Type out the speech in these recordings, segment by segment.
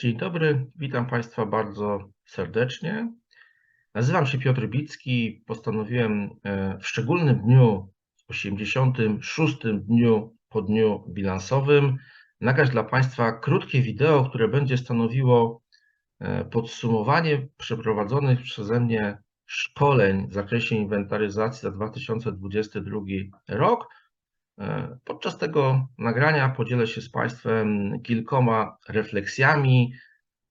Dzień dobry, witam Państwa bardzo serdecznie. Nazywam się Piotr Bicki. Postanowiłem e, w szczególnym dniu, 86. dniu po dniu bilansowym, nagrać dla Państwa krótkie wideo, które będzie stanowiło e, podsumowanie przeprowadzonych przeze mnie szkoleń w zakresie inwentaryzacji za 2022 rok. E, podczas tego nagrania podzielę się z Państwem kilkoma refleksjami.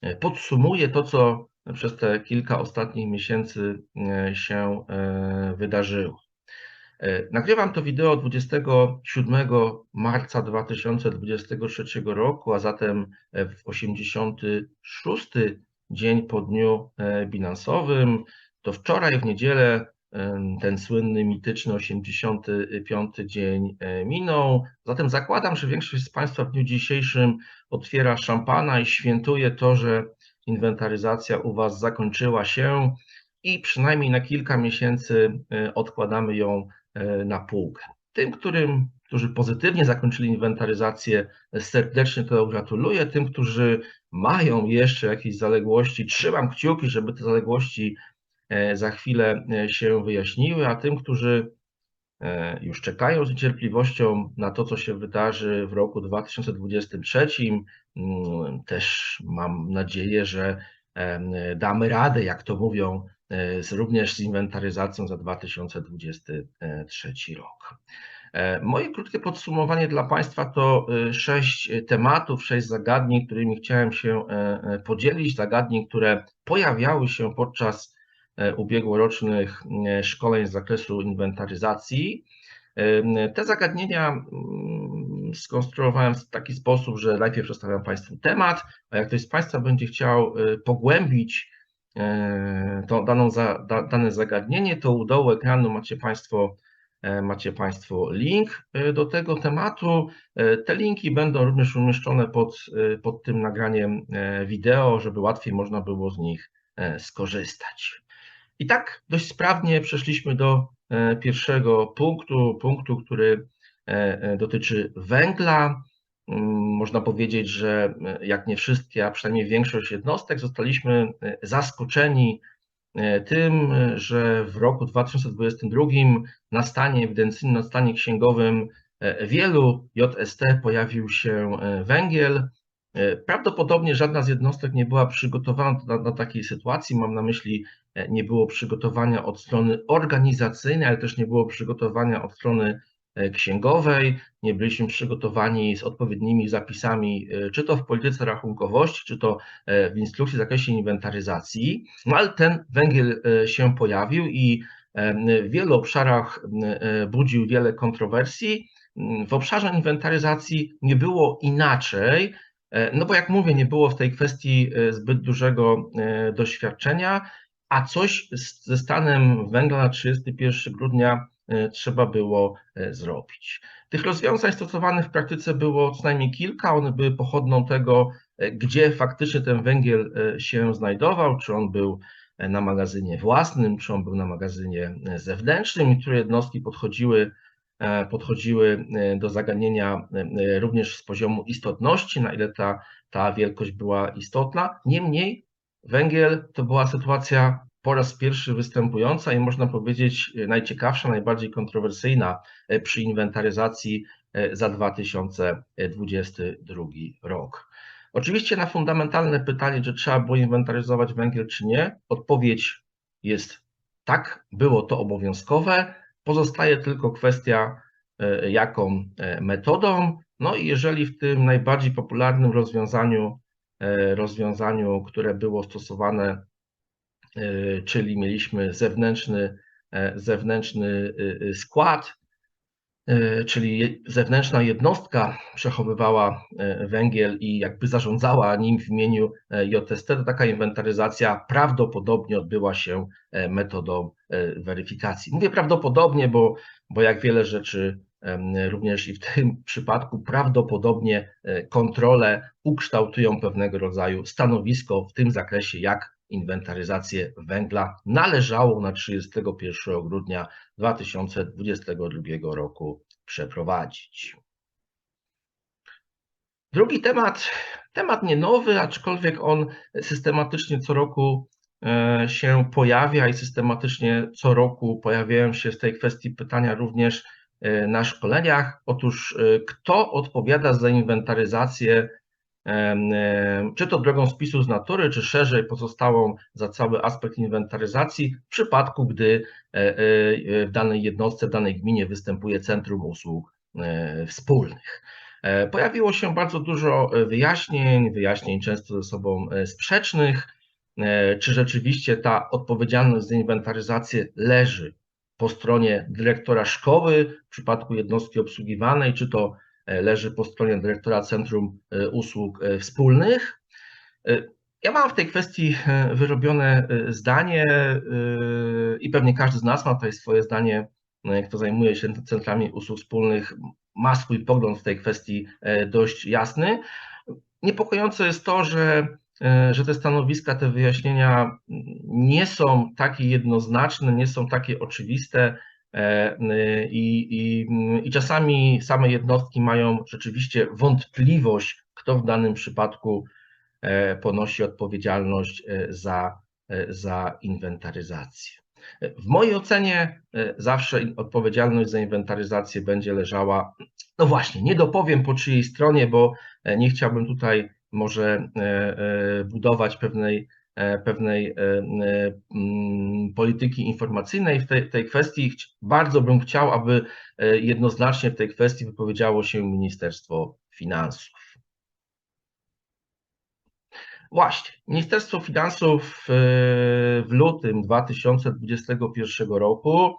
E, podsumuję to, co przez te kilka ostatnich miesięcy e, się wydarzyło. Nagrywam to wideo 27 marca 2023 roku, a zatem w 86 dzień po dniu bilansowym. To wczoraj w niedzielę ten słynny, mityczny 85 dzień e, minął. Zatem zakładam, że większość z Państwa w dniu dzisiejszym otwiera szampana i świętuje to, że inwentaryzacja u Was zakończyła się i przynajmniej na kilka miesięcy e, odkładamy ją e, na półkę. Tym, którym, którzy pozytywnie zakończyli inwentaryzację, serdecznie to gratuluję. Tym, którzy mają jeszcze jakieś zaległości, trzymam kciuki, żeby te zaległości za chwilę e, się wyjaśniły, a tym, którzy e, już czekają z niecierpliwością na to, co się wydarzy w roku 2023, mm, też mam nadzieję, że damy radę, jak to mówią, również z inwentaryzacją za 2023 rok. Moje krótkie podsumowanie dla Państwa to sześć tematów, sześć zagadnień, którymi chciałem się podzielić. Zagadnień, które pojawiały się podczas E, ubiegłorocznych e, szkoleń z zakresu inwentaryzacji. E, te zagadnienia mm, skonstruowałem w taki sposób, że najpierw przedstawiam Państwu temat, a jak ktoś z Państwa będzie chciał pogłębić to daną za, da, dane zagadnienie, to u dołu ekranu macie Państwo, macie Państwo link do tego tematu. Te linki będą również umieszczone pod, pod tym nagraniem wideo, żeby łatwiej można było z nich skorzystać. I tak dość sprawnie przeszliśmy do e, pierwszego punktu, punktu, który e, e, dotyczy węgla. Mm, można powiedzieć, że jak nie wszystkie, a przynajmniej większość jednostek, zostaliśmy zaskoczeni tym, że w roku 2022 na stanie ewidencyjnym, na stanie księgowym wielu JST pojawił się węgiel. Prawdopodobnie żadna z jednostek nie była przygotowana do, do takiej sytuacji. Mam na myśli nie było przygotowania od strony organizacyjnej, ale też nie było przygotowania od strony e, księgowej, nie byliśmy przygotowani z odpowiednimi zapisami, e, czy to w polityce rachunkowości, czy to w instrukcji w zakresie inwentaryzacji, no ale ten węgiel się pojawił i w wielu obszarach budził wiele kontrowersji. W obszarze inwentaryzacji nie było inaczej, no bo jak mówię, nie było w tej kwestii zbyt dużego doświadczenia a coś ze stanem węgla na 31 grudnia e, trzeba było e, zrobić. Tych rozwiązań stosowanych w praktyce było co najmniej kilka, one były pochodną tego, e, gdzie faktycznie ten węgiel się znajdował, czy on był na magazynie własnym, czy on był na magazynie zewnętrznym, niektóre jednostki podchodziły, podchodziły do zagadnienia również z poziomu istotności, na ile ta, ta wielkość była istotna. Niemniej Węgiel to była sytuacja po raz pierwszy występująca i można powiedzieć najciekawsza, najbardziej kontrowersyjna e, przy inwentaryzacji e, za 2022 rok. Oczywiście na fundamentalne pytanie, czy trzeba było inwentaryzować węgiel, czy nie, odpowiedź jest tak, było to obowiązkowe. Pozostaje tylko kwestia, e, jaką metodą. No i jeżeli w tym najbardziej popularnym rozwiązaniu E, rozwiązaniu, które było stosowane, e, czyli mieliśmy zewnętrzny, e, zewnętrzny skład, czyli zewnętrzna jednostka przechowywała węgiel i jakby zarządzała nim w imieniu JST, to taka inwentaryzacja prawdopodobnie odbyła się metodą weryfikacji. Mówię prawdopodobnie, bo, bo jak wiele rzeczy Również i w tym przypadku prawdopodobnie e, kontrole ukształtują pewnego rodzaju stanowisko w tym zakresie, jak inwentaryzację węgla należało na 31 grudnia 2022 roku przeprowadzić. Drugi temat Temat nie nowy, aczkolwiek on systematycznie co roku się pojawia i systematycznie co roku pojawiają się w tej kwestii pytania również na szkoleniach. Otóż kto odpowiada za inwentaryzację czy to drogą spisu z natury, czy szerzej pozostałą za cały aspekt inwentaryzacji, w przypadku gdy e, e, w danej jednostce, w danej gminie występuje centrum usług e, wspólnych. Pojawiło się bardzo dużo wyjaśnień, wyjaśnień często ze sobą sprzecznych, czy rzeczywiście ta odpowiedzialność za inwentaryzację leży po stronie dyrektora szkoły w przypadku jednostki obsługiwanej, czy to E, leży po stronie dyrektora Centrum e, Usług e, Wspólnych. Ja mam w tej kwestii wyrobione zdanie i pewnie każdy z nas ma tutaj swoje zdanie, kto zajmuje się centrami usług wspólnych, ma swój pogląd w tej kwestii dość jasny. Niepokojące jest to, że, że te stanowiska, te wyjaśnienia nie są takie jednoznaczne, nie są takie oczywiste, E, I, i, I czasami same jednostki mają rzeczywiście wątpliwość, kto w danym przypadku e, ponosi odpowiedzialność e, za, za inwentaryzację. W mojej ocenie zawsze odpowiedzialność za inwentaryzację będzie leżała, no właśnie, nie dopowiem po czyjej stronie, bo nie chciałbym tutaj może budować pewnej E, pewnej e, e, mm, polityki informacyjnej w tej, tej kwestii. Bardzo bym chciał, aby jednoznacznie w tej kwestii wypowiedziało się Ministerstwo Finansów. Właśnie, Ministerstwo Finansów w lutym 2021 roku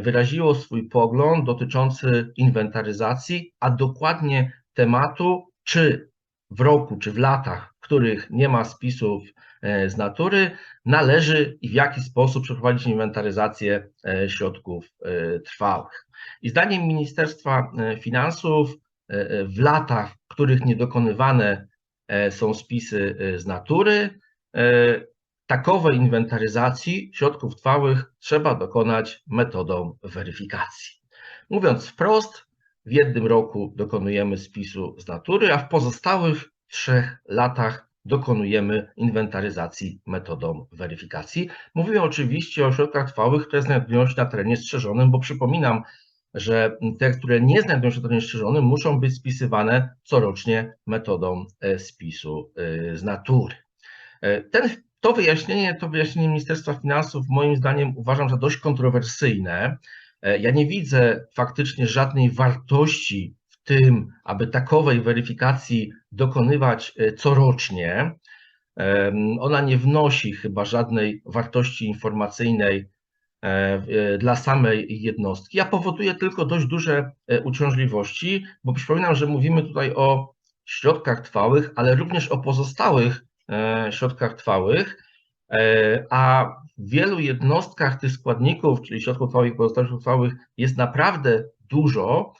wyraziło swój pogląd dotyczący inwentaryzacji, a dokładnie tematu, czy w roku, czy w latach których nie ma spisów e, z natury, należy i w jaki sposób przeprowadzić inwentaryzację e, środków e, trwałych. I zdaniem Ministerstwa Finansów w latach, w których nie dokonywane są spisy z natury, takowej inwentaryzacji środków trwałych trzeba dokonać metodą weryfikacji. Mówiąc wprost, w jednym roku dokonujemy spisu z natury, a w pozostałych trzech latach dokonujemy inwentaryzacji metodą weryfikacji. Mówimy oczywiście o środkach trwałych, które znajdują się na terenie strzeżonym, bo przypominam, że te, które nie znajdują się na terenie strzeżonym, muszą być spisywane corocznie metodą e, spisu e, z natury. E, ten, to wyjaśnienie, to wyjaśnienie Ministerstwa Finansów moim zdaniem uważam za dość kontrowersyjne. Ja nie widzę faktycznie żadnej wartości tym, aby takowej weryfikacji dokonywać e, corocznie. Ona nie wnosi chyba żadnej wartości informacyjnej e, e, dla samej jednostki, a powoduje tylko dość duże uciążliwości, bo przypominam, że mówimy tutaj o środkach trwałych, ale również o pozostałych środkach trwałych, a w wielu jednostkach tych składników, czyli środków trwałych i pozostałych trwałych jest naprawdę dużo,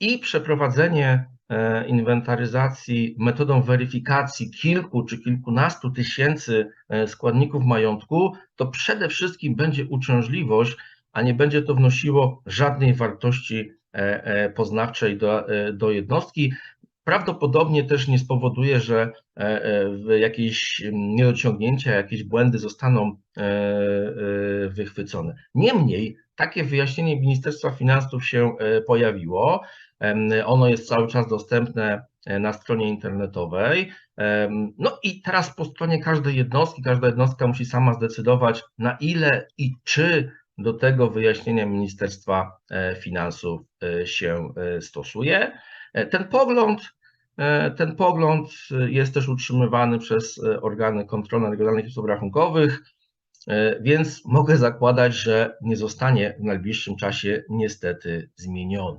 i przeprowadzenie e, inwentaryzacji metodą weryfikacji kilku czy kilkunastu tysięcy e, składników majątku, to przede wszystkim będzie uciążliwość, a nie będzie to wnosiło żadnej wartości e, poznawczej do, do jednostki. Prawdopodobnie też nie spowoduje, że jakieś niedociągnięcia, jakieś błędy zostaną wychwycone. Niemniej takie wyjaśnienie Ministerstwa Finansów się pojawiło. Ono jest cały czas dostępne e, na stronie internetowej. No i teraz po stronie każdej jednostki, każda jednostka musi sama zdecydować, na ile i czy do tego wyjaśnienia Ministerstwa e, Finansów e, się stosuje. Ten pogląd, ten pogląd jest też utrzymywany przez organy kontrolne regionalnych izb rachunkowych, więc mogę zakładać, że nie zostanie w najbliższym czasie niestety zmieniony.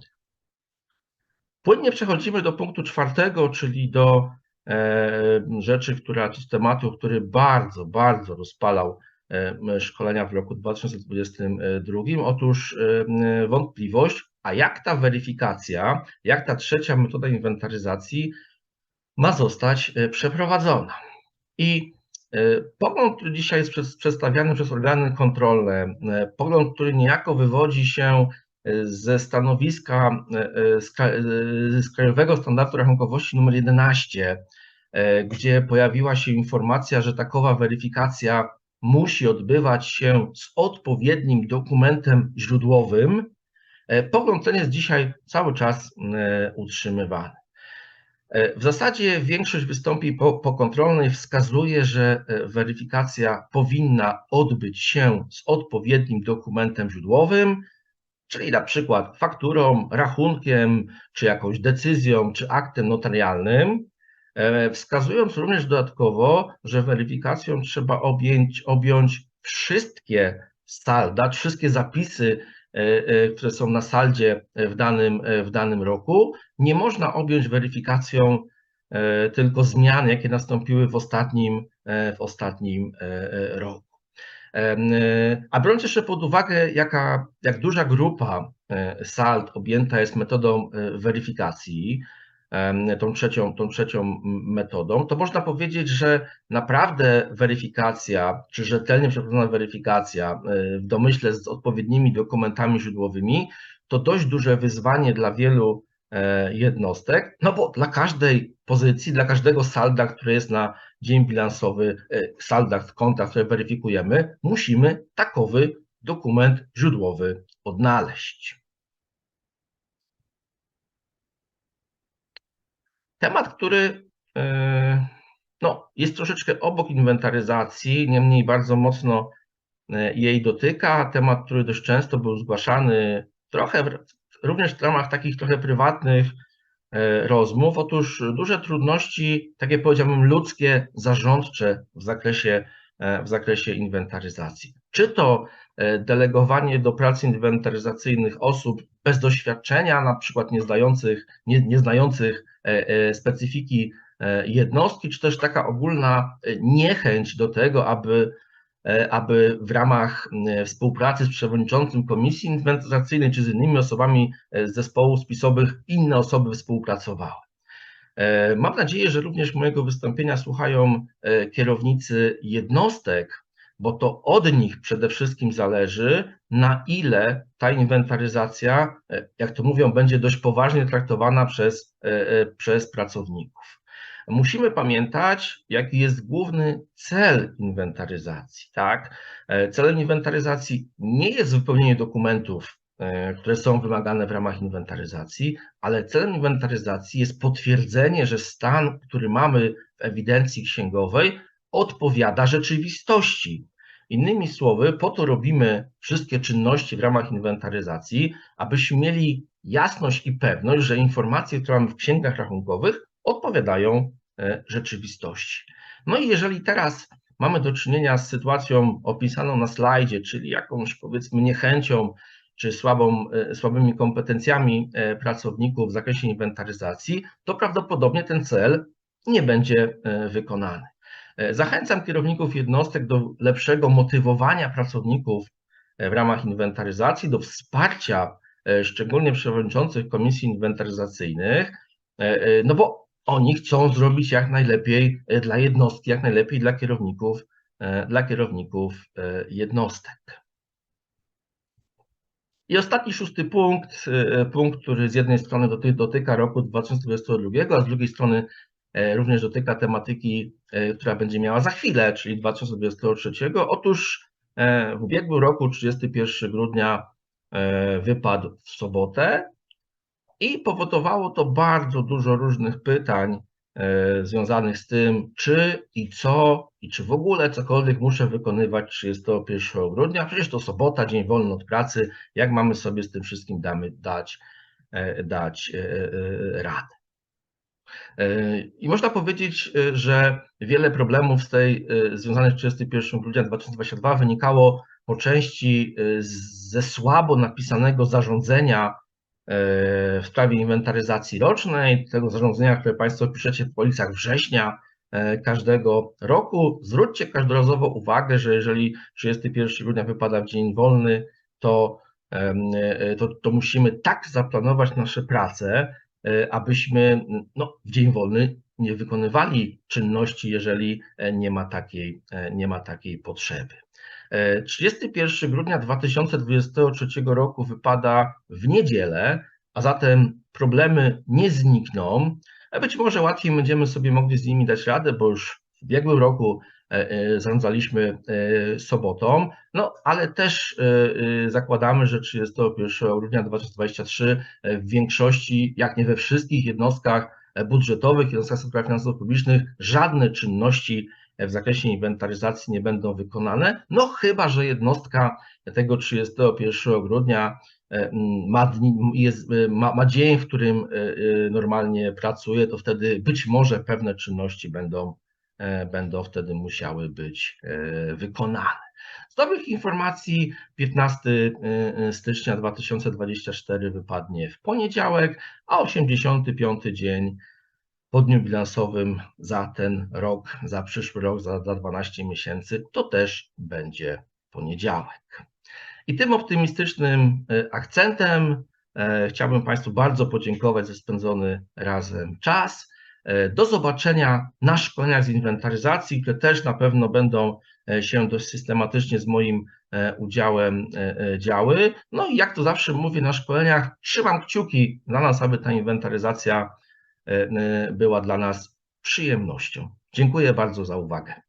Płynnie przechodzimy do punktu czwartego, czyli do e, rzeczy, która, z tematu, który bardzo, bardzo rozpalał e, szkolenia w roku 2022. Otóż e, wątpliwość, a jak ta weryfikacja, jak ta trzecia metoda inwentaryzacji ma zostać przeprowadzona. I pogląd, który dzisiaj jest przedstawiany przez organy kontrolne, pogląd, który niejako wywodzi się ze stanowiska z Krajowego Standardu Rachunkowości nr 11, gdzie pojawiła się informacja, że takowa weryfikacja musi odbywać się z odpowiednim dokumentem źródłowym, pogląd ten jest dzisiaj cały czas utrzymywany. W zasadzie większość wystąpień pokontrolnej wskazuje, że weryfikacja powinna odbyć się z odpowiednim dokumentem źródłowym, czyli na przykład fakturą, rachunkiem, czy jakąś decyzją, czy aktem notarialnym, wskazując również dodatkowo, że weryfikacją trzeba objąć, objąć wszystkie salda, wszystkie zapisy E, e, które są na saldzie w danym, w danym roku, nie można objąć weryfikacją e, tylko zmian, jakie nastąpiły w ostatnim, w ostatnim roku. A biorąc jeszcze pod uwagę, jaka, jak duża grupa sald objęta jest metodą weryfikacji, tą trzecią, tą trzecią metodą, to można powiedzieć, że naprawdę weryfikacja, czy rzetelnie przeprowadzona weryfikacja e, w domyśle z odpowiednimi dokumentami źródłowymi, to dość duże wyzwanie dla wielu e, jednostek, no bo dla każdej pozycji, dla każdego salda, które jest na dzień bilansowy, e, saldach, kontach, które weryfikujemy, musimy takowy dokument źródłowy odnaleźć. Temat, który e, no, jest troszeczkę obok inwentaryzacji, niemniej bardzo mocno e, jej dotyka. Temat, który dość często był zgłaszany trochę również w ramach takich trochę prywatnych e, rozmów. Otóż duże trudności, takie powiedziałbym ludzkie, zarządcze w zakresie, w zakresie inwentaryzacji. Czy to delegowanie do prac inwentaryzacyjnych osób bez doświadczenia, na przykład nieznających, nie, nieznających specyfiki e, jednostki, czy też taka ogólna niechęć do tego, aby, aby w ramach współpracy z przewodniczącym Komisji Inwentaryzacyjnej czy z innymi osobami z zespołów spisowych inne osoby współpracowały. Mam nadzieję, że również mojego wystąpienia słuchają kierownicy jednostek, bo to od nich przede wszystkim zależy, na ile ta inwentaryzacja, e, jak to mówią, będzie dość poważnie traktowana przez, e, e, przez pracowników. Musimy pamiętać, jaki jest główny cel inwentaryzacji. Tak? Celem inwentaryzacji nie jest wypełnienie dokumentów, które są wymagane w ramach inwentaryzacji, ale celem inwentaryzacji jest potwierdzenie, że stan, który mamy w ewidencji księgowej, odpowiada rzeczywistości. Innymi słowy, po to robimy wszystkie czynności w ramach inwentaryzacji, abyśmy mieli jasność i pewność, że informacje, które mamy w księgach rachunkowych, odpowiadają e, rzeczywistości. No i jeżeli teraz mamy do czynienia z sytuacją opisaną na slajdzie, czyli jakąś powiedzmy niechęcią czy słabą, e, słabymi kompetencjami e, pracowników w zakresie inwentaryzacji, to prawdopodobnie ten cel nie będzie wykonany. E, zachęcam kierowników jednostek do lepszego motywowania pracowników e, w ramach inwentaryzacji, do wsparcia e, szczególnie przewodniczących komisji inwentaryzacyjnych, no bo oni chcą zrobić jak najlepiej dla jednostki, jak najlepiej dla kierowników, dla kierowników jednostek. I ostatni, szósty punkt, punkt, który z jednej strony dotyka roku 2022, a z drugiej strony również dotyka tematyki, która będzie miała za chwilę, czyli 2023. Otóż e, w ubiegłym roku, 31 grudnia, wypadł w sobotę i powodowało to bardzo dużo różnych pytań związanych z tym, czy i co, i czy w ogóle cokolwiek muszę wykonywać 31 grudnia. Przecież to sobota, dzień wolny od pracy. Jak mamy sobie z tym wszystkim damy, dać, dać radę? E, I można powiedzieć, e, że wiele problemów z tej e, związanych z 31 grudnia 2022 wynikało po części ze słabo napisanego zarządzenia w sprawie inwentaryzacji rocznej, tego zarządzenia, które Państwo piszecie w policjach września każdego roku. Zwróćcie każdorazowo uwagę, że jeżeli 31 grudnia wypada w dzień wolny, to, to, to musimy tak zaplanować nasze prace, abyśmy no, w dzień wolny nie wykonywali czynności, jeżeli e, nie ma takiej, e, nie ma takiej potrzeby. E, 31 grudnia 2023 roku wypada w niedzielę, a zatem problemy nie znikną. Być może łatwiej będziemy sobie mogli z nimi dać radę, bo już w ubiegłym roku e, e, zarządzaliśmy e, sobotą, no ale też e, e, zakładamy, że 31 grudnia 2023 w większości, jak nie we wszystkich jednostkach budżetowych, jednostkach sektora finansów publicznych, żadne czynności w zakresie inwentaryzacji nie będą wykonane, no chyba, że jednostka tego 31 grudnia e, ma, dni, jest, ma, ma dzień, w którym e, e, normalnie pracuje, to wtedy być może pewne czynności będą, będą wtedy musiały być wykonane. Z dobrych informacji 15 stycznia 2024 wypadnie w poniedziałek, a 85 dzień po dniu bilansowym za ten rok, za przyszły rok, za, za 12 miesięcy, to też będzie poniedziałek. I tym optymistycznym e, akcentem e, chciałbym Państwu bardzo podziękować za spędzony razem czas. E, do zobaczenia na szkoleniach z inwentaryzacji, które też na pewno będą się dość systematycznie z moim udziałem działy. No i jak to zawsze mówię na szkoleniach, trzymam kciuki za nas, aby ta inwentaryzacja była dla nas przyjemnością. Dziękuję bardzo za uwagę.